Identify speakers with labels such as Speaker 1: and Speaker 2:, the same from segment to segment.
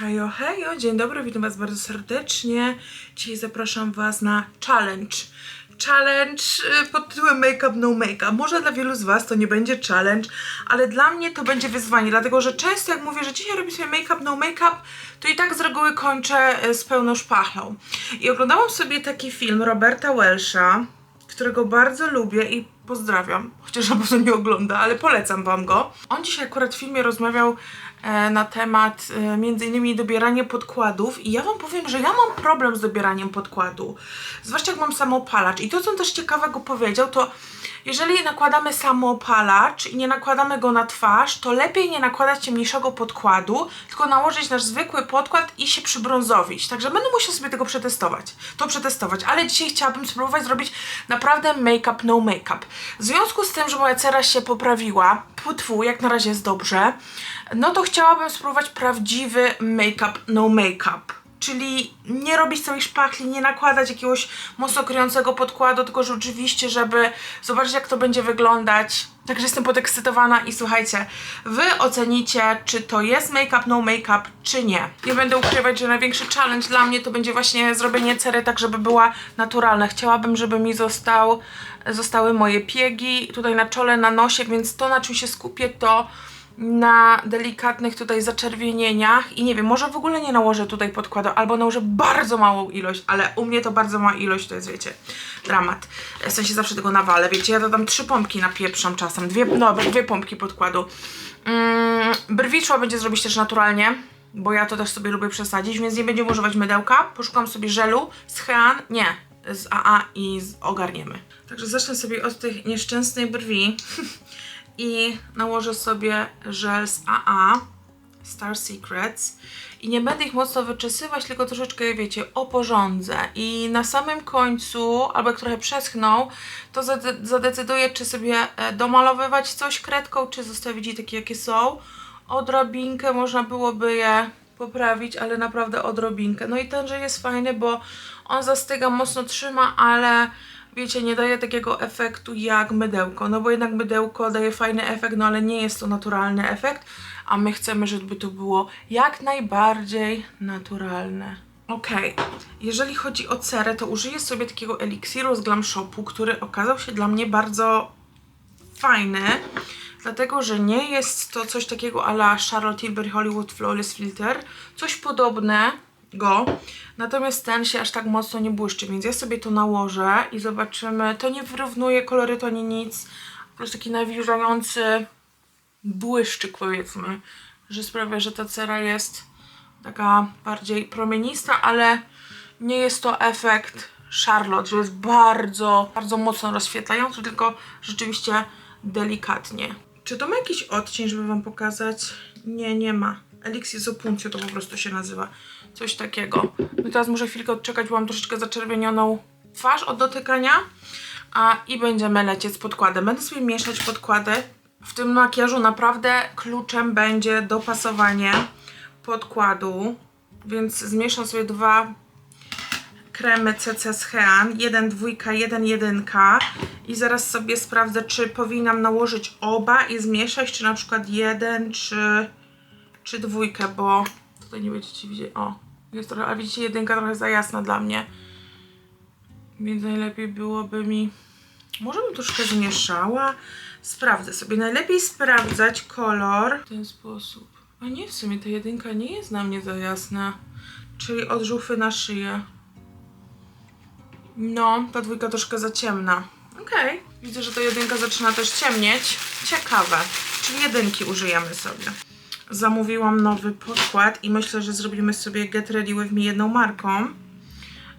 Speaker 1: Hejo, hejo, dzień dobry, witam Was bardzo serdecznie. Dzisiaj zapraszam Was na challenge. Challenge y, pod tytułem Make Up No Make Up. Może dla wielu z Was to nie będzie challenge, ale dla mnie to będzie wyzwanie, dlatego że często jak mówię, że dzisiaj robię sobie make up, no make up, to i tak z reguły kończę y, z pełną szpachlą. I oglądałam sobie taki film Roberta Welsha, którego bardzo lubię i pozdrawiam, chociaż na pewno nie ogląda, ale polecam Wam go. On dzisiaj akurat w filmie rozmawiał na temat e, innymi dobierania podkładów i ja Wam powiem, że ja mam problem z dobieraniem podkładu, zwłaszcza jak mam samoopalacz i to co on też ciekawego powiedział, to jeżeli nakładamy samoopalacz i nie nakładamy go na twarz, to lepiej nie nakładać ciemniejszego podkładu, tylko nałożyć nasz zwykły podkład i się przybrązowić. Także będę musiał sobie tego przetestować. To przetestować, ale dzisiaj chciałabym spróbować zrobić naprawdę make-up, no make-up. W związku z tym, że moja cera się poprawiła, putwu, jak na razie jest dobrze, no to chciałabym spróbować prawdziwy make-up, no make-up. Czyli nie robić całej szpachli, nie nakładać jakiegoś mocno kryjącego podkładu, tylko rzeczywiście, żeby zobaczyć jak to będzie wyglądać. Także jestem podekscytowana i słuchajcie, wy ocenicie, czy to jest make-up, no make-up, czy nie. Nie będę ukrywać, że największy challenge dla mnie to będzie właśnie zrobienie cery tak, żeby była naturalna. Chciałabym, żeby mi został, zostały moje piegi tutaj na czole, na nosie, więc to na czym się skupię to na delikatnych tutaj zaczerwienieniach i nie wiem, może w ogóle nie nałożę tutaj podkładu, albo nałożę bardzo małą ilość, ale u mnie to bardzo mała ilość, to jest wiecie, dramat. W sensie zawsze tego nawalę, wiecie, ja dodam trzy pompki napieprzam czasem, dwie, no, dwie pompki podkładu. Mm, brwi trzeba będzie zrobić też naturalnie, bo ja to też sobie lubię przesadzić, więc nie będziemy używać mydełka. Poszukam sobie żelu z Hean, nie, z AA i z ogarniemy. Także zacznę sobie od tych nieszczęsnej brwi i nałożę sobie żel z AA Star Secrets i nie będę ich mocno wyczesywać, tylko troszeczkę wiecie, oporządzę i na samym końcu, albo jak trochę przeschną, to zade- zadecyduję, czy sobie e, domalowywać coś kredką, czy zostawić je takie, jakie są. Odrobinkę można byłoby je poprawić, ale naprawdę odrobinkę. No i ten żel jest fajny, bo on zastyga, mocno trzyma, ale wiecie, nie daje takiego efektu jak mydełko, no bo jednak mydełko daje fajny efekt, no ale nie jest to naturalny efekt, a my chcemy, żeby to było jak najbardziej naturalne. Okej, jeżeli chodzi o cerę, to użyję sobie takiego eliksiru z Glam Shopu, który okazał się dla mnie bardzo fajny, dlatego że nie jest to coś takiego a la Charlotte Tilbury Hollywood Flawless Filter, coś podobnego, natomiast ten się aż tak mocno nie błyszczy, więc ja sobie to nałożę i zobaczymy, to nie wyrównuje kolorytu ani nic, po prostu taki nawilżający błyszczyk powiedzmy, że sprawia, że ta cera jest taka bardziej promienista, ale nie jest to efekt Charlotte, że jest bardzo, bardzo mocno rozświetlający, tylko rzeczywiście delikatnie. Czy to ma jakiś odcień, żeby wam pokazać? Nie, nie ma. Elixir z to po prostu się nazywa. Coś takiego. No teraz muszę chwilkę odczekać, bo mam troszeczkę zaczerwienioną twarz od dotykania. A i będziemy lecieć z podkładem. Będę sobie mieszać podkłady. W tym makijażu naprawdę kluczem będzie dopasowanie podkładu. Więc zmieszam sobie dwa kremy CC z Hean, jeden dwójka, jeden jedynka i zaraz sobie sprawdzę, czy powinnam nałożyć oba i zmieszać, czy na przykład jeden, czy, czy dwójkę, bo tutaj nie będziecie widzieć, o, jest trochę, a widzicie, jedynka trochę za jasna dla mnie, więc najlepiej byłoby mi, może bym troszkę zmieszała, sprawdzę sobie, najlepiej sprawdzać kolor w ten sposób, a nie, w sumie ta jedynka nie jest na mnie za jasna, czyli od żufy na szyję. No, ta dwójka troszkę za ciemna. Okej. Widzę, że ta jedynka zaczyna też ciemnieć. Ciekawe. Czyli jedynki użyjemy sobie. Zamówiłam nowy podkład i myślę, że zrobimy sobie Get Ready With Me jedną marką.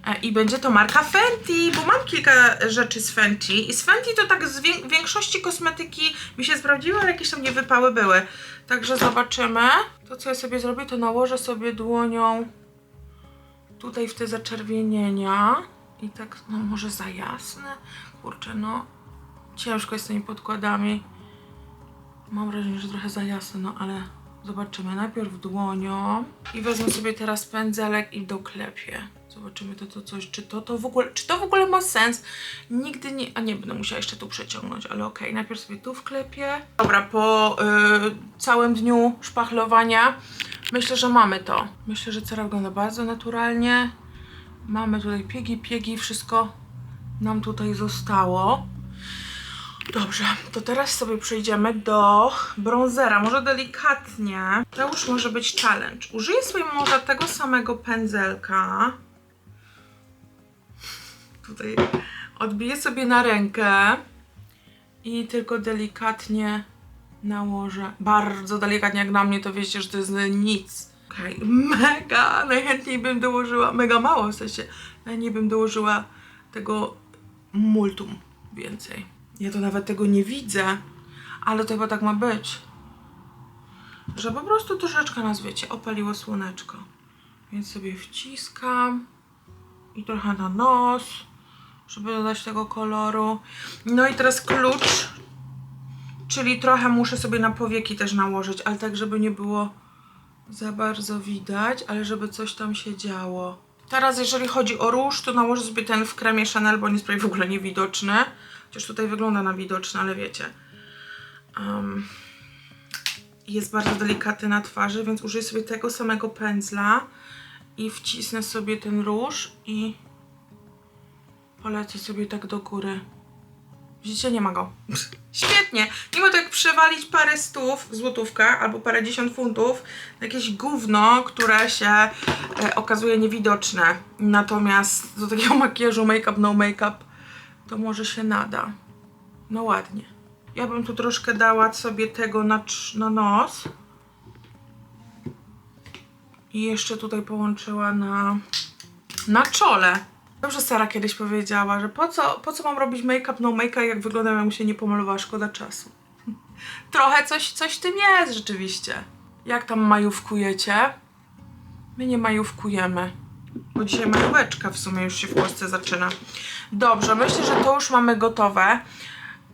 Speaker 1: E, I będzie to marka Fenty, bo mam kilka rzeczy z Fenty. I z Fenty to tak z wię- większości kosmetyki mi się sprawdziły, ale jakieś tam niewypały były. Także zobaczymy. To co ja sobie zrobię, to nałożę sobie dłonią tutaj w te zaczerwienienia. I tak, no może za jasne? Kurczę, no ciężko jest z tymi podkładami. Mam wrażenie, że trochę za jasne, no ale zobaczymy. Najpierw dłonią i wezmę sobie teraz pędzelek i doklepię. Zobaczymy to, to coś, czy to, to w ogóle, czy to w ogóle ma sens. Nigdy nie, a nie będę musiała jeszcze tu przeciągnąć, ale okej, najpierw sobie tu wklepię. Dobra, po y, całym dniu szpachlowania Myślę, że mamy to. Myślę, że cera wygląda bardzo naturalnie. Mamy tutaj piegi, piegi, wszystko nam tutaj zostało. Dobrze, to teraz sobie przejdziemy do bronzera. Może delikatnie. To już może być challenge. Użyję sobie może tego samego pędzelka. Tutaj odbiję sobie na rękę i tylko delikatnie nałożę. Bardzo delikatnie, jak na mnie, to wiecie, że to jest nic. Okej, mega! Najchętniej bym dołożyła, mega mało w sensie, najchętniej bym dołożyła tego multum więcej. Ja to nawet tego nie widzę, ale to chyba tak ma być. Że po prostu troszeczkę nas, wiecie, opaliło słoneczko. Więc sobie wciskam i trochę na nos, żeby dodać tego koloru. No i teraz klucz, czyli trochę muszę sobie na powieki też nałożyć, ale tak, żeby nie było za bardzo widać, ale żeby coś tam się działo. Teraz jeżeli chodzi o róż, to nałożę sobie ten w kremie Chanel, bo on jest prawie w ogóle niewidoczny. Chociaż tutaj wygląda na widoczny, ale wiecie. Um, jest bardzo delikatny na twarzy, więc użyję sobie tego samego pędzla i wcisnę sobie ten róż i polecę sobie tak do góry. Widzicie, nie ma go. Świetnie. Mimo to jak przewalić parę stów w złotówkach albo parę dziesiąt funtów, jakieś gówno, które się e, okazuje niewidoczne. Natomiast do takiego makijażu make-up, no make-up to może się nada. No ładnie. Ja bym tu troszkę dała sobie tego na, na nos. I jeszcze tutaj połączyła na, na czole. Dobrze Sara kiedyś powiedziała, że po co, po co mam robić make-up, no make-up, jak wyglądam, jakbym się nie pomalowała, szkoda czasu. Trochę coś, coś tym jest rzeczywiście. Jak tam majówkujecie? My nie majówkujemy. Bo dzisiaj majóweczka w sumie już się w Polsce zaczyna. Dobrze, myślę, że to już mamy gotowe.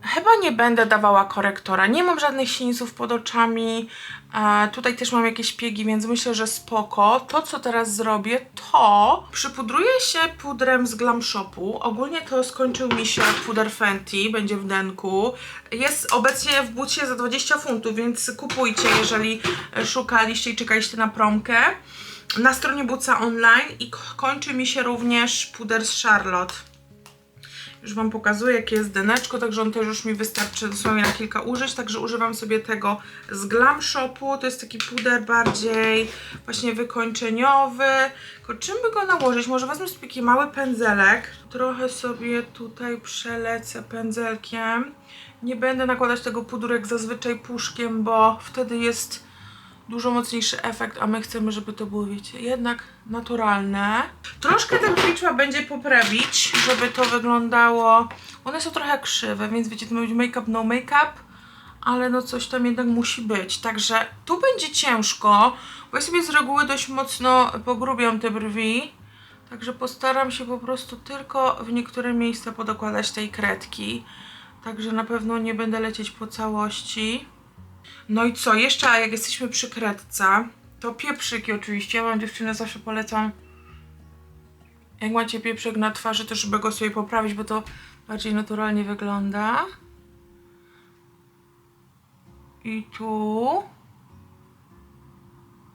Speaker 1: Chyba nie będę dawała korektora. Nie mam żadnych sińców pod oczami. E, tutaj też mam jakieś piegi, więc myślę, że spoko. To, co teraz zrobię, to przypudruję się pudrem z Glam Shopu. Ogólnie to skończył mi się puder Fenty, będzie w denku. Jest obecnie w bucie za 20 funtów, więc kupujcie, jeżeli szukaliście i czekaliście na promkę. Na stronie Buca Online i ko- kończy mi się również puder z Charlotte. Już Wam pokazuję, jakie jest deneczko, także on też już mi wystarczy dosłownie na kilka użyć, także używam sobie tego z Glam Shopu. To jest taki puder bardziej właśnie wykończeniowy. Tylko czym by go nałożyć? Może wezmę sobie taki mały pędzelek. Trochę sobie tutaj przelecę pędzelkiem. Nie będę nakładać tego pudru jak zazwyczaj puszkiem, bo wtedy jest dużo mocniejszy efekt, a my chcemy, żeby to było, wiecie, jednak naturalne. Troszkę ten trzeba będzie poprawić, żeby to wyglądało... One są trochę krzywe, więc wiecie, to ma być make-up, no make-up, ale no coś tam jednak musi być. Także tu będzie ciężko, bo ja sobie z reguły dość mocno pogrubiam te brwi. Także postaram się po prostu tylko w niektóre miejsca podokładać tej kredki. Także na pewno nie będę lecieć po całości. No i co, jeszcze jak jesteśmy przy kredce, to pieprzyki oczywiście. Ja wam dziewczyny zawsze polecam, jak macie pieprzyk na twarzy, to żeby go sobie poprawić, bo to bardziej naturalnie wygląda. I tu.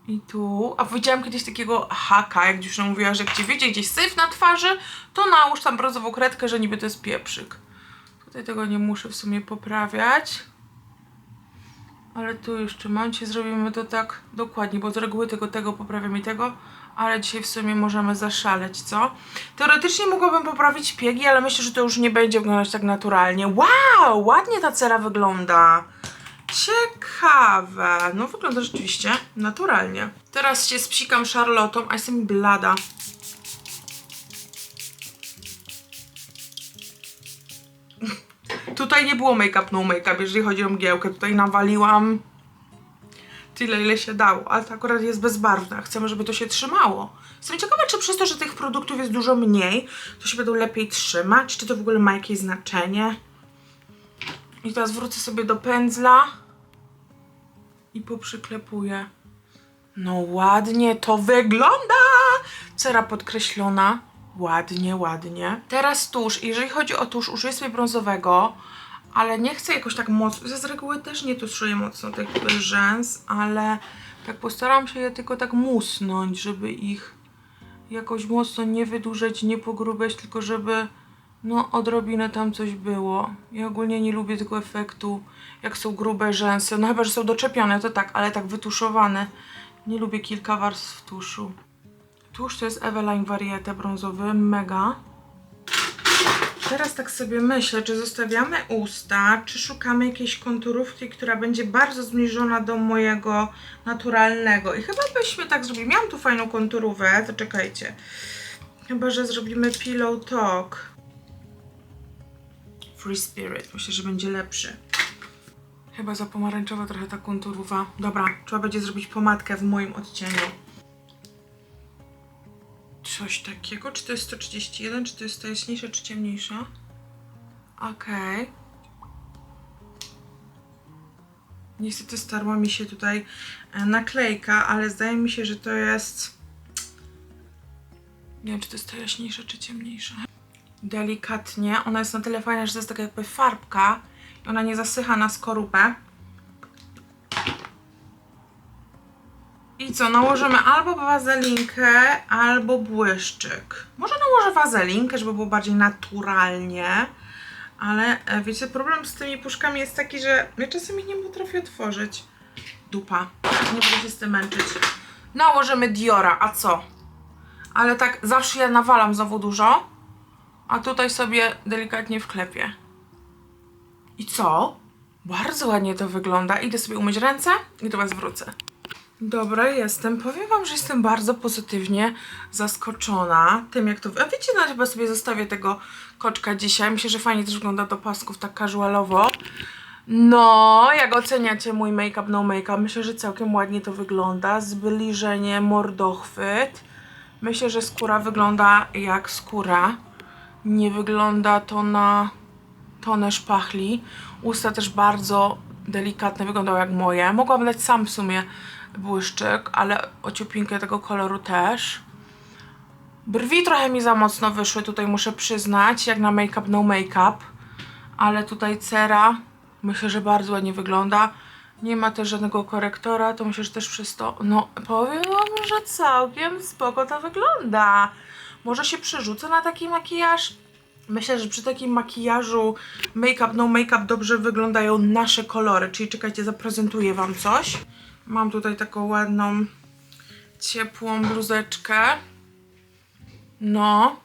Speaker 1: I tu. A widziałam kiedyś takiego haka, jak dziewczyna mówiła, że ci wiecie gdzieś syf na twarzy, to nałóż tam brązową kredkę, że niby to jest pieprzyk. Tutaj tego nie muszę w sumie poprawiać. Ale tu jeszcze. Dzisiaj zrobimy to tak dokładnie, bo z reguły tego, tego poprawiam i tego, ale dzisiaj w sumie możemy zaszaleć, co? Teoretycznie mogłabym poprawić piegi, ale myślę, że to już nie będzie wyglądać tak naturalnie. Wow, ładnie ta cera wygląda. Ciekawe. No wygląda rzeczywiście naturalnie. Teraz się spsikam szarlotą, a jestem blada. Tutaj nie było make-up, no make-up, jeżeli chodzi o mgiełkę. Tutaj nawaliłam tyle, ile się dało, ale to akurat jest bezbarwne. Chcemy, żeby to się trzymało. Jestem ciekawa, czy przez to, że tych produktów jest dużo mniej, to się będą lepiej trzymać, czy to w ogóle ma jakieś znaczenie. I teraz wrócę sobie do pędzla i poprzyklepuję. No ładnie to wygląda! Cera podkreślona. Ładnie, ładnie. Teraz tusz. Jeżeli chodzi o tusz, użyję sobie brązowego, ale nie chcę jakoś tak mocno. Z reguły też nie tuszuję mocno tych rzęs, ale Tak postaram się je tylko tak musnąć, żeby ich jakoś mocno nie wydłużyć, nie pogrubiać, tylko żeby no odrobinę tam coś było. Ja ogólnie nie lubię tego efektu, jak są grube rzęsy. No chyba, że są doczepione, to tak, ale tak wytuszowane. Nie lubię kilka warstw tuszu. Tusz to jest Eveline Variety brązowy, mega. Teraz tak sobie myślę, czy zostawiamy usta, czy szukamy jakiejś konturówki, która będzie bardzo zbliżona do mojego naturalnego. I chyba byśmy tak zrobili. Miałam tu fajną konturówę, to czekajcie. Chyba, że zrobimy Pillow Talk. Free Spirit. Myślę, że będzie lepszy. Chyba za pomarańczowa trochę ta konturowa. Dobra, trzeba będzie zrobić pomadkę w moim odcieniu. Coś takiego. Czy to jest 131, czy to jest to jaśniejsze, czy ciemniejsze? Okej. Niestety starła mi się tutaj e, naklejka, ale zdaje mi się, że to jest... Nie wiem, czy to jest to jaśniejsze, czy ciemniejsze. Delikatnie. Ona jest na tyle fajna, że to jest taka jakby farbka i ona nie zasycha na skorupę. I co, nałożymy albo wazelinkę, albo błyszczyk. Może nałożę wazelinkę, żeby było bardziej naturalnie. Ale e, wiecie, problem z tymi puszkami jest taki, że ja czasem ich nie potrafię otworzyć. Dupa. Nie będę się z tym męczyć. Nałożymy Diora, a co? Ale tak zawsze ja nawalam znowu dużo, a tutaj sobie delikatnie wklepię. I co? Bardzo ładnie to wygląda. Idę sobie umyć ręce i do Was wrócę. Dobra, jestem. Powiem Wam, że jestem bardzo pozytywnie zaskoczona tym, jak to... A wiecie, no chyba sobie zostawię tego koczka dzisiaj. Myślę, że fajnie też wygląda do pasków, tak casualowo. No, jak oceniacie mój make-up, no make-up? Myślę, że całkiem ładnie to wygląda. Zbliżenie, mordochwyt. Myślę, że skóra wygląda jak skóra. Nie wygląda to na tonę szpachli. Usta też bardzo delikatne, wyglądały jak moje. Mogłam dać sam w sumie błyszczyk, ale ociupinkę tego koloru też. Brwi trochę mi za mocno wyszły, tutaj muszę przyznać, jak na make-up, no make-up. Ale tutaj cera, myślę, że bardzo ładnie wygląda. Nie ma też żadnego korektora, to myślę, że też przez to, no powiem wam, że całkiem spoko to wygląda. Może się przerzucę na taki makijaż? Myślę, że przy takim makijażu make-up, no make-up dobrze wyglądają nasze kolory. Czyli czekajcie, zaprezentuję wam coś. Mam tutaj taką ładną, ciepłą bluzeczkę. No.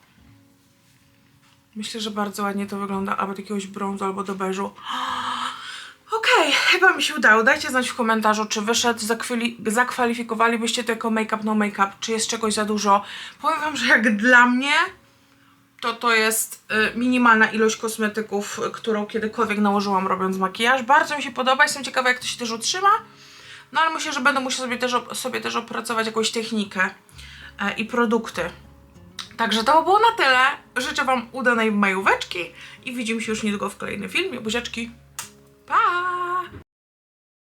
Speaker 1: Myślę, że bardzo ładnie to wygląda, albo do jakiegoś brązu, albo do beżu. Okej, chyba mi się udało. Dajcie znać w komentarzu, czy wyszedł, zakwali- zakwalifikowalibyście to jako make-up, no make-up, czy jest czegoś za dużo. Powiem wam, że jak dla mnie, to to jest y, minimalna ilość kosmetyków, którą kiedykolwiek nałożyłam robiąc makijaż. Bardzo mi się podoba, jestem ciekawa jak to się też utrzyma. No ale myślę, że będę musiała sobie też, sobie też opracować jakąś technikę e, i produkty. Także to było na tyle. Życzę Wam udanej majóweczki i widzimy się już niedługo w kolejnym filmie. Buziaczki. Pa!